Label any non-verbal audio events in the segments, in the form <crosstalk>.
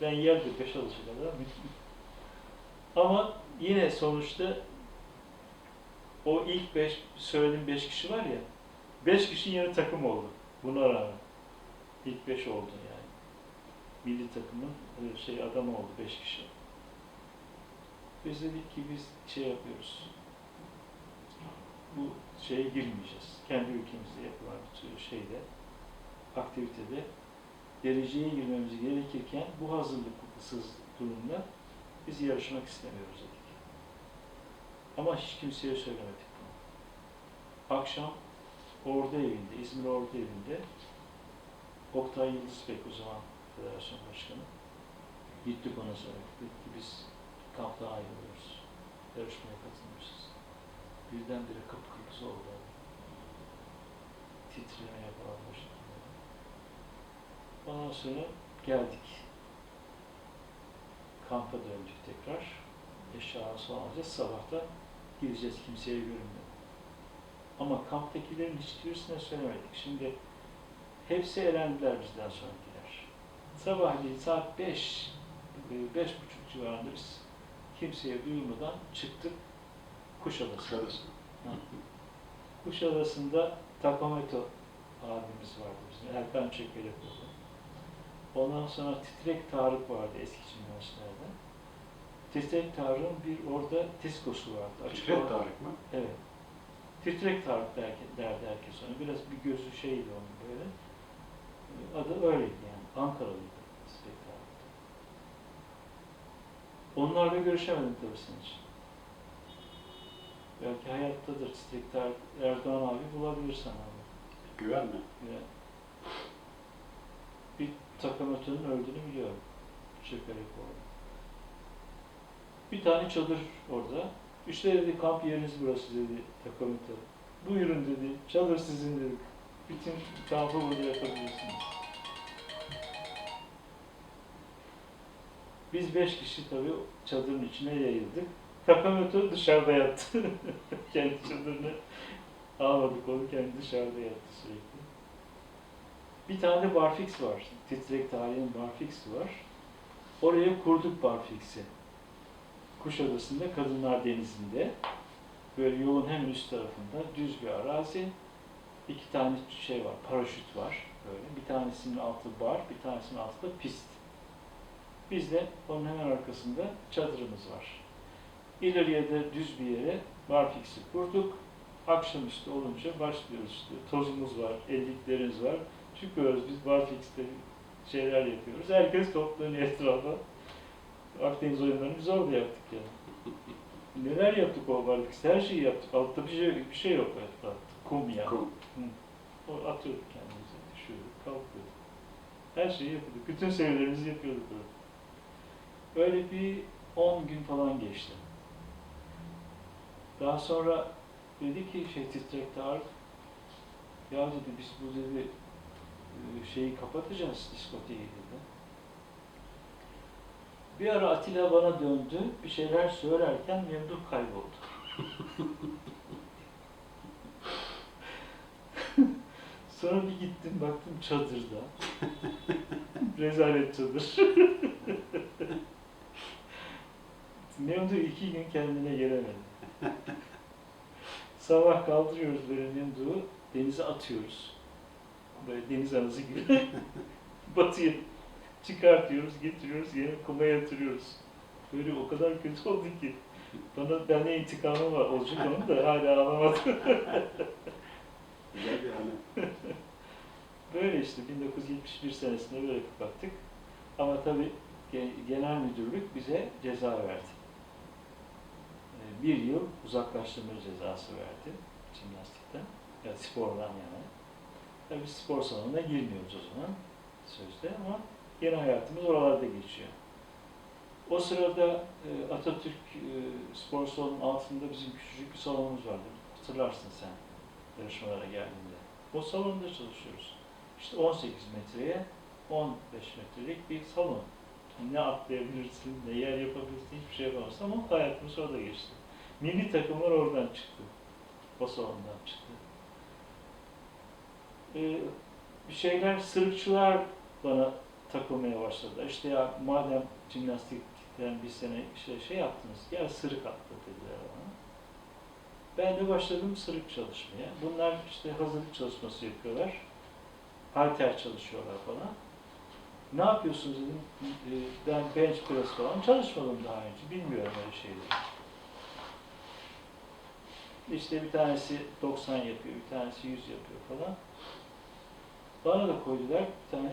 Ben yer beş alışa kadar Ama yine sonuçta o ilk beş, söylediğim beş kişi var ya, beş kişi yeni takım oldu. Buna rağmen. İlk beş oldu yani. Milli takımın e, şey adamı oldu beş kişi. Biz dedik ki biz şey yapıyoruz. Bu şeye girmeyeceğiz. Kendi ülkemizde yapılan bir şeyde, aktivitede dereceye girmemiz gerekirken bu hazırlıksız durumda biz yarışmak istemiyoruz dedik. Ama hiç kimseye söylemedik bunu. Akşam Ordu evinde, İzmir Ordu evinde Oktay Yıldızbek o zaman federasyon başkanı. Gittik ona söyledik. Dedik ki biz kamptan ayrılıyoruz. Yarışmaya katılmışız. Birdenbire kıpkırmızı oldu. Titremeye falan. Ondan sonra geldik. Kampa döndük tekrar. Eşya falan alacağız. Sabahta gideceğiz kimseye görünmeden. Ama kamptakilerin hiçbirisine söylemedik. Şimdi hepsi elendiler bizden sonrakiler. Sabahleyin saat 5, beş buçuk civarında biz kimseye duyurmadan çıktık Kuşadası. Kuşadası. Kuşadası'nda Takameto abimiz vardı bizim. Erkan Çekelek oldu. Ondan sonra Titrek Tarık vardı eski Çinlilerden. Titrek Tarık'ın bir orada diskosu vardı. Açık orada- Tarık mı? Evet. Titrek Tarık der, derdi herkes ona. Biraz bir gözü şeydi onun böyle. Adı öyleydi yani. Ankaralıydı Titrek Tarık. Onlarla görüşemedim tabii senin için. Belki hayattadır Titrek Tarık. Erdoğan abi bulabilirsen abi. Güvenme. Yani bir takım ötünün öldüğünü biliyorum. Çökerek orada. Bir tane çadır orada. İşte dedi kamp yeriniz burası dedi takım ötü. Buyurun dedi. Çadır sizin dedik. Bütün kampı burada yapabilirsiniz. Biz beş kişi tabii çadırın içine yayıldık. Takamoto dışarıda yattı. <laughs> kendi çadırını almadık onu kendi dışarıda yattı sürekli. Bir tane barfix var. Titrek tarihin barfixi var. Oraya kurduk barfix'i. Kuşadası'nda Kadınlar Denizi'nde. Böyle yolun hemen üst tarafında düz bir arazi. İki tane şey var, paraşüt var. Böyle. Bir tanesinin altı bar, bir tanesinin altı da pist. Biz de onun hemen arkasında çadırımız var. İleriye de düz bir yere barfix'i kurduk. Akşamüstü olunca başlıyoruz. Tozumuz var, elliklerimiz var. Çıkıyoruz biz barfix'te şeyler yapıyoruz. Herkes toplanıyor etrafa. Akdeniz oyunlarını biz orada yaptık yani. Neler yaptık o barfix'te? Her şeyi yaptık. Altta bir şey, bir şey yok etrafta. Kum yani. Kum. O atıyorduk kendimizi, düşüyorduk, kalkıyorduk. Her şeyi yapıyorduk. Bütün serilerimizi yapıyorduk öyle. Öyle bir 10 gün falan geçti. Daha sonra dedi ki şey titrek Tarık, ya dedi biz bu dedi şeyi kapatacağız diskoteyi dedi. Bir ara Atilla bana döndü, bir şeyler söylerken Memduh kayboldu. <laughs> Sonra bir gittim baktım çadırda. Rezalet çadır. <laughs> Memduh iki gün kendine gelemedi. Sabah kaldırıyoruz böyle Memduh'u, denize atıyoruz. Böyle deniz anası gibi. <laughs> Batıyor. Çıkartıyoruz, getiriyoruz, yine kuma yatırıyoruz. Böyle o kadar kötü oldu ki. Bana bende intikamı var olacak onun da hala alamadım. <laughs> Güzel bir anı. <laughs> Böyle işte 1971 senesinde böyle kapattık. Ama tabii ge- genel müdürlük bize ceza verdi. Ee, Bir yıl uzaklaştırma cezası verdi jimnastikten. Yani spordan yani. Tabii spor salonuna girmiyoruz o zaman sözde ama yeni hayatımız oralarda geçiyor. O sırada e, Atatürk e, spor salonunun altında bizim küçücük bir salonumuz vardı. Hatırlarsın sen yarışmalara geldiğinde. O salonda çalışıyoruz. İşte 18 metreye 15 metrelik bir salon. Ne atlayabilirsin, ne yer yapabilirsin, hiçbir şey yapamazsın ama hayatımız orada geçti. Milli takımlar oradan çıktı. O salondan çıktı. Ee, bir şeyler, sırıkçılar bana takılmaya başladılar. İşte ya madem jimnastikten bir sene işte şey yaptınız, gel sırık atla dediler bana. Ben de başladım sırık çalışmaya. Bunlar işte hazırlık çalışması yapıyorlar. Halter çalışıyorlar falan. Ne yapıyorsunuz dedim. "E, Ben bench press falan çalışmadım daha önce. Bilmiyorum öyle şeyleri. İşte bir tanesi 90 yapıyor, bir tanesi 100 yapıyor falan. Bana da koydular bir tane,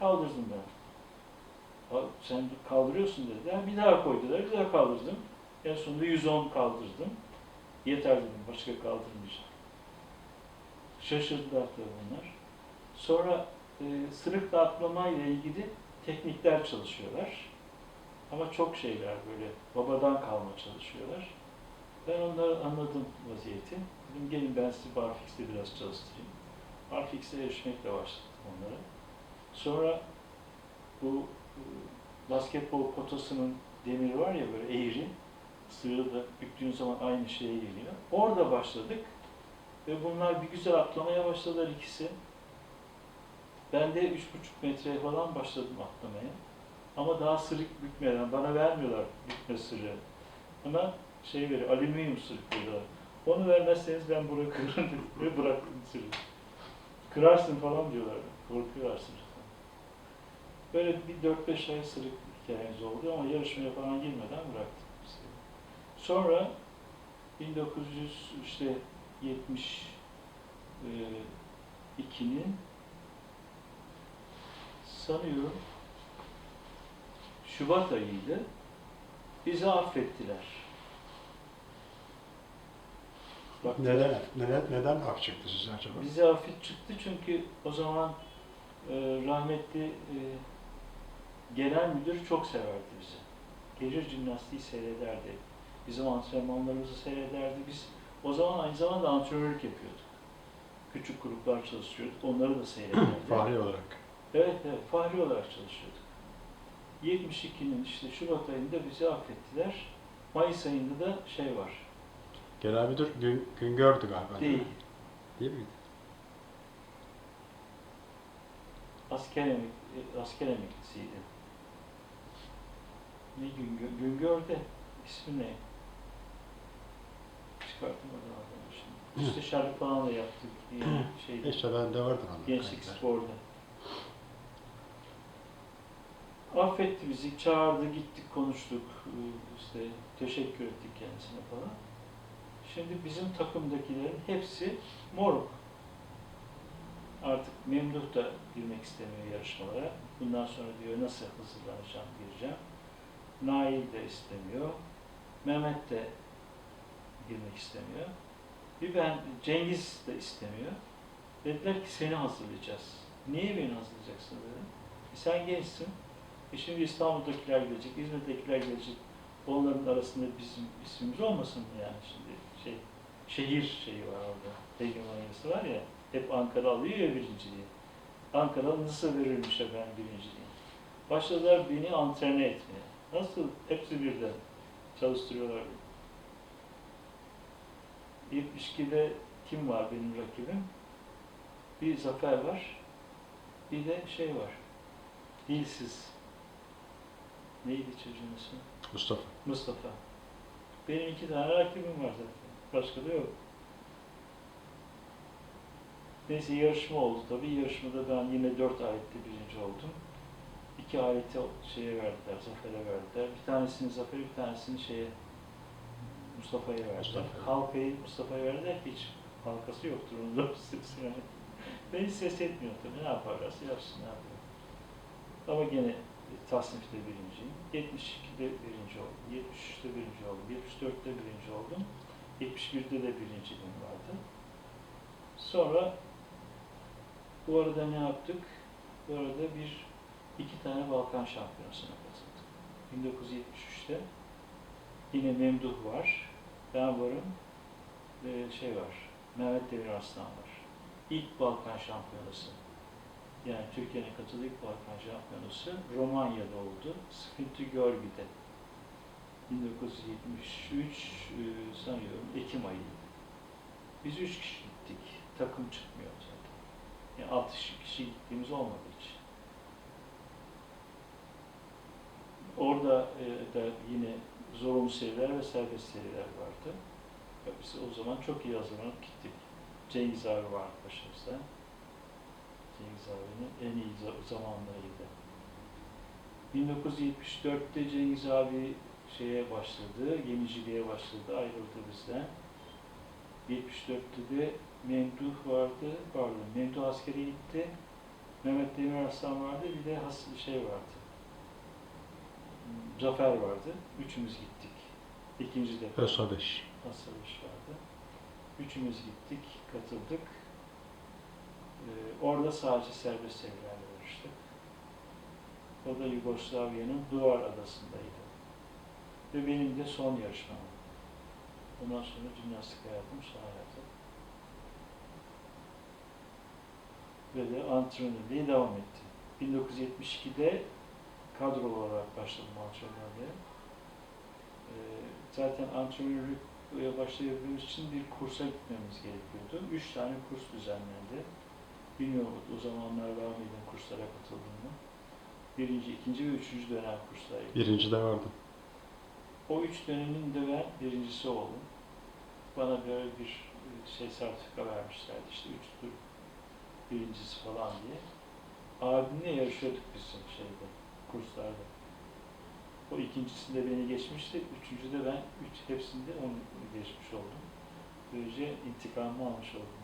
kaldırdım ben. "Aa, Sen kaldırıyorsun dediler, bir daha koydular, bir daha kaldırdım. En sonunda 110 kaldırdım. Yeter dedim, başka kaldırmayacağım. Şaşırdılar tabii bunlar. Sonra e, sırıkla atlama ile ilgili teknikler çalışıyorlar. Ama çok şeyler böyle babadan kalma çalışıyorlar. Ben onları anladım vaziyeti. Dedim gelin ben sizi Barfix'te biraz çalıştırayım. Barfix'te erişmekle başladım onlara. Sonra bu e, basketbol potasının demiri var ya böyle eğri, sığırı da büktüğün zaman aynı şeye geliyor. Orada başladık ve bunlar bir güzel atlamaya başladılar ikisi. Ben de üç buçuk metreye falan başladım atlamaya. Ama daha sırık bükmeden, bana vermiyorlar bükme sırrı. Ama şey veriyor, alüminyum sırık veriyorlar. Onu vermezseniz ben bırakırım dedim <laughs> ve bıraktım sırrı. Kırarsın falan diyorlar. Korkuyorlar sırıktan. Böyle bir 4-5 ay sırık hikayemiz oldu ama yarışmaya falan girmeden bıraktım. Sonra 1900 işte 72'nin sanıyorum Şubat ayıydı. Bizi affettiler. Bak, Neden, neden, neden af çıktı size acaba? Bize affet çıktı çünkü o zaman e, rahmetli e, genel müdür çok severdi bizi. Gece jimnastiği seyrederdi. Bizim antrenmanlarımızı seyrederdi. Biz o zaman aynı zamanda antrenörlük yapıyorduk. Küçük gruplar çalışıyorduk. Onları da seyrederdi. <clears throat> Fahri olarak. Evet, evet, fahri olarak çalışıyorduk. 72'nin işte Şubat ayında bizi affettiler. Mayıs ayında da şey var. Genel müdür gün, gün gördü galiba. Değil. mi? Değil miydi? Asker, emek, e, asker emeklisiydi. Ne gün, Güngör de ismi ne? Çıkartamadım adamı şimdi. Müsteşarlık falan da yaptık. Yani şeyde, İşte bende vardır onlar. Gençlik Spor'da. Affetti bizi, çağırdı, gittik, konuştuk, e, işte teşekkür ettik kendisine falan. Şimdi bizim takımdakilerin hepsi moruk. Artık Memduh da girmek istemiyor yarışmalara. Bundan sonra diyor nasıl hazırlanacağım, gireceğim. Nail de istemiyor. Mehmet de girmek istemiyor. Bir ben, Cengiz de istemiyor. Dediler ki seni hazırlayacağız. Niye beni hazırlayacaksın dedim. E sen gençsin. E şimdi İstanbul'dakiler gelecek, İzmir'dekiler gelecek. Onların arasında bizim ismimiz olmasın mı yani şimdi şey şehir şeyi var orada. Hegemonyası var ya. Hep Ankara alıyor ya birinciliği. Ankara nasıl verirmiş efendim birinciliği. Başladılar beni antrene etmeye. Nasıl? Hepsi birden çalıştırıyorlar. 72'de kim var benim rakibim? Bir Zafer var. Bir de şey var. Dilsiz. Neydi çocuğun ismi? Mustafa. Mustafa. Benim iki tane rakibim var zaten. Başka da yok. Neyse yarışma oldu tabii. Yarışmada ben yine dört ayette birinci oldum. İki ayeti şeye verdiler, Zafer'e verdiler. Bir tanesini Zafer'e, bir tanesini şeye Mustafa'ya verdiler. Mustafa. Halkayı Mustafa'ya verdiler ki hiç halkası yoktur onun da yani. Ben hiç ses etmiyor tabii. Ne yaparlarsa yapsın, ne yapıyor. Ama gene tasnifte birinciyim. 72'de birinci oldum. 73'te birinci oldum. 74'te birinci oldum. 71'de de birinciliğim vardı. Sonra bu arada ne yaptık? Bu arada bir iki tane Balkan şampiyonasına katıldık. 1973'te yine Memduh var. Ben varım. Ve şey var. Mehmet Demir Arslan var. İlk Balkan şampiyonası. Yani Türkiye'nin katıldığı ilk Balkan şampiyonası Romanya'da oldu. Sıkıntı Görgü'de. 1973 e, sanıyorum Ekim ayı. Biz üç kişi gittik. Takım çıkmıyor zaten. Yani altı kişi gittiğimiz olmadı hiç. Orada e, da yine zorunlu seriler ve serbest seriler vardı. Ve Biz o zaman çok iyi hazırlanıp gittik. Cengiz abi vardı başımızda. Cengiz abinin en iyi za- zamanlarıydı. 1974'te Cengiz abi şeye başladı, gemiciliğe başladı, ayrıldı bizden. 74'te de Memduh vardı, pardon Memduh askere gitti. Mehmet Demir Arslan vardı, bir de has şey vardı. Zafer vardı. Üçümüz gittik. İkinci defa. ÖSO5. Hasamış vardı. Üçümüz gittik, katıldık. Ee, orada sadece serbest yarıştık. O da Yugoslavya'nın Duvar Adası'ndaydı. Ve benim de son yarışmam. Ondan sonra jimnastik hayatım sona erdi. Ve de antrenörlüğe devam ettim. 1972'de kadrolu olarak başladım antrenörlüğe. Ee, zaten antrenörlüğe başlayabilmemiz için bir kursa gitmemiz gerekiyordu. Üç tane kurs düzenlendi. Bilmiyorum o zamanlar var mıydın kurslara katıldın mı? Birinci, ikinci ve üçüncü dönem kurslar. Birinci de vardı. O üç dönemin de ben birincisi oldum. Bana böyle bir e, şey sertifika vermişlerdi işte üç tur birincisi falan diye. Abimle yarışıyorduk bizim şeyde, kurslarda. O ikincisinde beni geçmişti, üçüncüde ben üç, hepsinde onu geçmiş oldum. Böylece intikamımı almış oldum.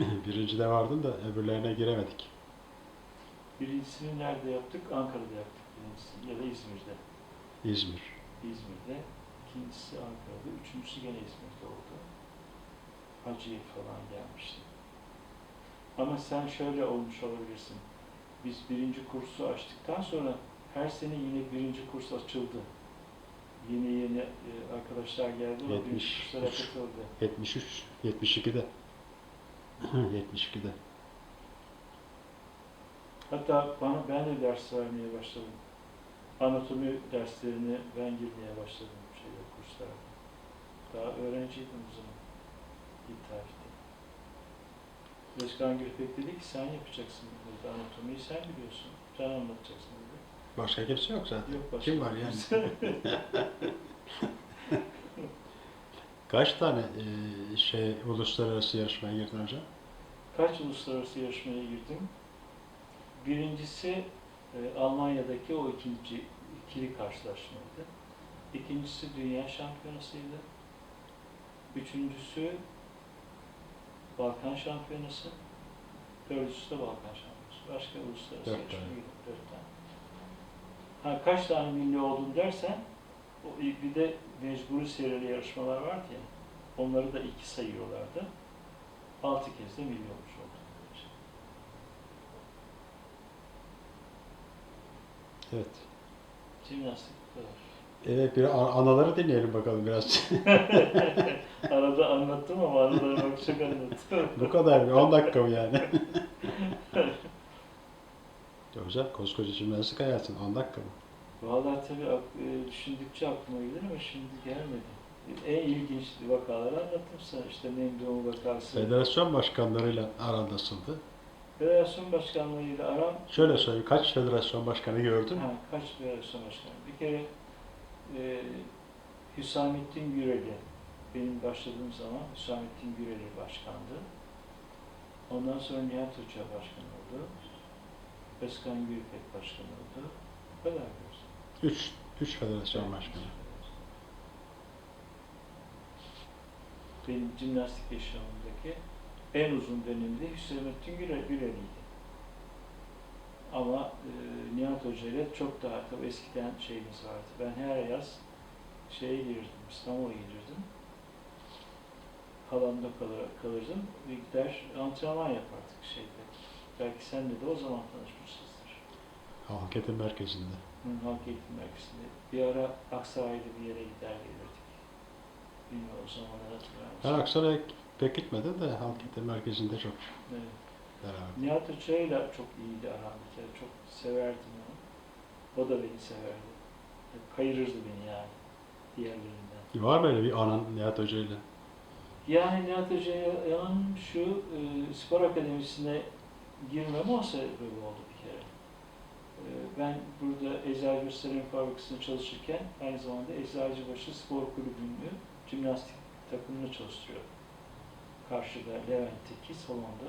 <laughs> Birinci de vardı da öbürlerine giremedik. Birincisini nerede yaptık? Ankara'da yaptık ya da İzmir'de. İzmir. İzmir'de. İkincisi Ankara'da. Üçüncüsü gene İzmir'de oldu. Hacı'ya falan gelmişti. Ama sen şöyle olmuş olabilirsin. Biz birinci kursu açtıktan sonra her sene yine birinci kurs açıldı. Yeni yeni e, arkadaşlar geldi. O birinci kurslara katıldı. 73, 72'de. 72'de. Hatta bana ben de ders vermeye başladım. Anatomi derslerini ben girmeye başladım şeyde kurslara. Daha öğrenciydim o zaman. İlk tarihte. Özkan Gülpek dedi ki sen yapacaksın dedi. Anatomiyi sen biliyorsun. Sen anlatacaksın dedi. Başka kimse yok zaten. Yok başka Kim var yani? <laughs> Kaç tane e, şey uluslararası yarışmaya girdin hocam? Kaç uluslararası yarışmaya girdim? Birincisi e, Almanya'daki o ikinci ikili karşılaşmaydı. İkincisi Dünya Şampiyonası'ydı. Üçüncüsü Balkan Şampiyonası. Dördüncüsü de Balkan Şampiyonası. Başka uluslararası Dört girdim. Dört tane. Ha, kaç tane milli oldum dersen, o bir de mecburi serili yarışmalar vardı ya, onları da iki sayıyorlardı. Altı kez de milli olmuş oldum. böylece. Evet. Jimnastik bu kadar. Evet bir an- anaları dinleyelim bakalım biraz. <laughs> Arada anlattım ama arada bak çok anlattım. Bu kadar mı? 10 dakika mı yani? <laughs> Hocam koskoca jimnastik hayatın 10 dakika mı? Vallahi tabii e, düşündükçe aklıma gelir ama şimdi gelmedi. En ilginç vakaları anlattım sana. İşte Memduh'un vakası. Federasyon başkanlarıyla aran nasıldı? Federasyon başkanlarıyla aram Şöyle söyleyeyim, kaç federasyon başkanı gördün? Ha, kaç federasyon başkanı? Bir kere e, Hüsamettin Güreli, benim başladığım zaman Hüsamettin Güreli başkandı. Ondan sonra Nihat Hoca başkan oldu. Özkan Gülpek başkan oldu. Bu kadar diyoruz. 3 3 federasyon başkanı. Benim jimnastik yaşamımdaki en uzun dönemde Hüsamettin Güreli, Güreli'ydi. Ama e, Nihat Hoca ile çok daha tabii eskiden şeyimiz vardı. Ben her yaz şeye gelirdim, İstanbul'a gelirdim. Halamda kalır, kalırdım ve gider antrenman yapardık şeyde. Belki senle de o zaman tanışmışızdır. Halk Eğitim Merkezi'nde. Hı, Halk Eğitim Merkezi'nde. Bir ara Aksaray'da bir yere gider gelirdik. Bilmiyorum o zamanları hatırlar Ben mısın? Aksaray'a pek gitmedim de Halk Eğitim Merkezi'nde çok Evet. beraber. Nihat Hoca'yla çok iyiydi aram bir kere. Çok severdim onu. O da beni severdi. Kayırırdı beni yani diğerlerinden. Var böyle bir anan Nihat Hoca ile? Yani Nihat Hoca'nın şu e, spor akademisine girmem o sebebi oldu bir kere. E, ben burada Eczacı Gösteren Fabrikası'nda çalışırken aynı zamanda Eczacıbaşı Spor Kulübü'nün jimnastik takımını çalıştırıyor. Karşıda Levent'teki salonda.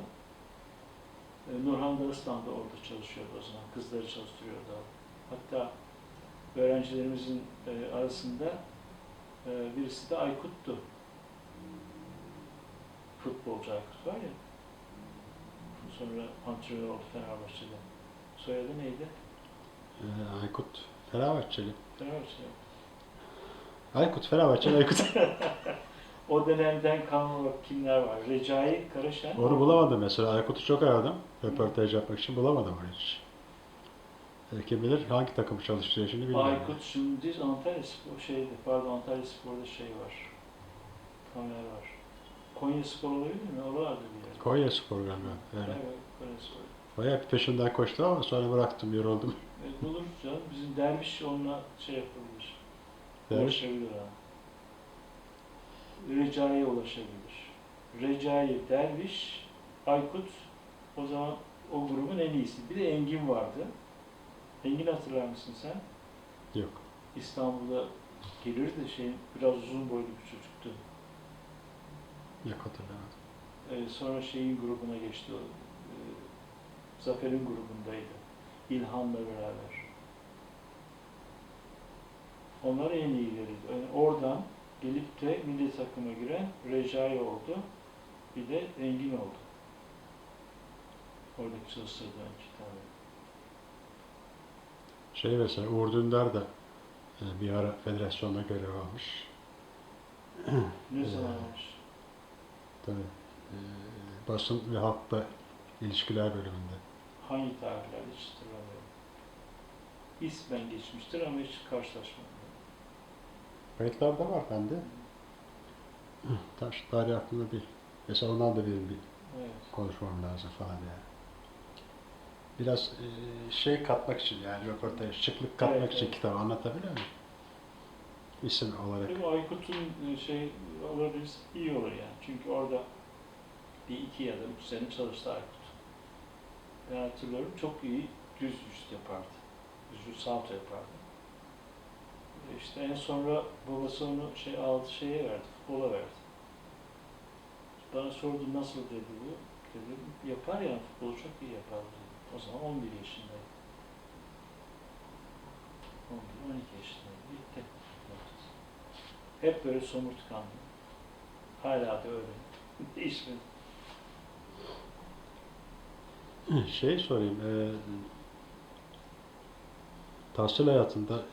E, Nurhan Dağıstan da orada çalışıyordu o zaman. Kızları çalıştırıyordu. Hatta öğrencilerimizin e, arasında e, birisi de Aykut'tu. Futbolcu Aykut var ya. Sonra antrenör oldu Fenerbahçe'de. Soyadı neydi? Ee, Aykut Fenerbahçeli. Fenerbahçe. Aykut Fenerbahçeli Aykut. <laughs> O dönemden kalma bak kimler var? Recai Karaşen. Onu bulamadım mesela. Aykut'u çok aradım. Röportaj yapmak için bulamadım onu hiç. E, kim bilir hangi takımı çalıştırıyor şimdi bilmiyorum. Aykut şimdi Antalya Spor şeydi. Pardon Antalya Spor'da şey var. Kamera var. Konya Spor olabilir mi? Oralarda bir yer. Konya Spor galiba. Evet, Yani. Konya Spor. Bayağı bir peşinden koştum ama sonra bıraktım, yoruldum. E, bulur canım. Bizim derviş onunla şey yapabilir. Derviş? Ulaşabilir ha. Recai'ye ulaşabilir. Recai, Derviş, Aykut o zaman o grubun en iyisi. Bir de Engin vardı. Engin hatırlar mısın sen? Yok. İstanbul'a gelirdi şey biraz uzun boylu bir çocuktu. Yok hatırlamadım. Ee, sonra şeyin grubuna geçti o. e, Zafer'in grubundaydı. İlhan'la beraber. Onlar en iyileriydi. Yani oradan gelip de milli takıma giren Recai oldu. Bir de Engin oldu. Oradaki çalıştırdığım iki tane. Şey mesela Uğur Dündar da e, bir ara federasyonda görev almış. Ne Ee, zamanmış? Tabii. E, basın ve halkla ilişkiler bölümünde. Hangi tarihlerde hiç hatırlamıyorum. İsmen geçmiştir ama hiç karşılaşmadım. Kayıtlarda var bende. Taş tarih aklımda değil. Mesela ondan da benim bir Evet. konuşmam lazım falan yani. Biraz e, şey katmak için yani röportaj, şıklık katmak Evet, için evet. kitabı anlatabiliyor muyum? İsim olarak. Tabii Aykut'un e, şey olabilir, iyi olur yani. Çünkü orada bir iki ya da üç sene çalıştı Aykut. Ben hatırlıyorum çok iyi düz üst yapardı. Düz üst salto yapardı. İşte en sonra babası onu şey aldı şeye verdi, futbola verdi. Bana sordu nasıl dedi bu. Dedim yapar ya futbolu çok iyi yapar dedi. O zaman 11 yaşındaydı. 11-12 yaşındaydı. Bitti. Hep böyle somurtkanlı. Hala da öyle. <laughs> Değişmedi. Şey sorayım. E, tahsil hayatında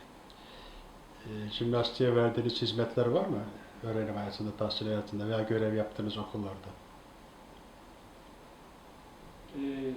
jimnastiğe verdiğiniz hizmetler var mı? Öğrenim hayatında, tahsil hayatında veya görev yaptığınız okullarda. Ee,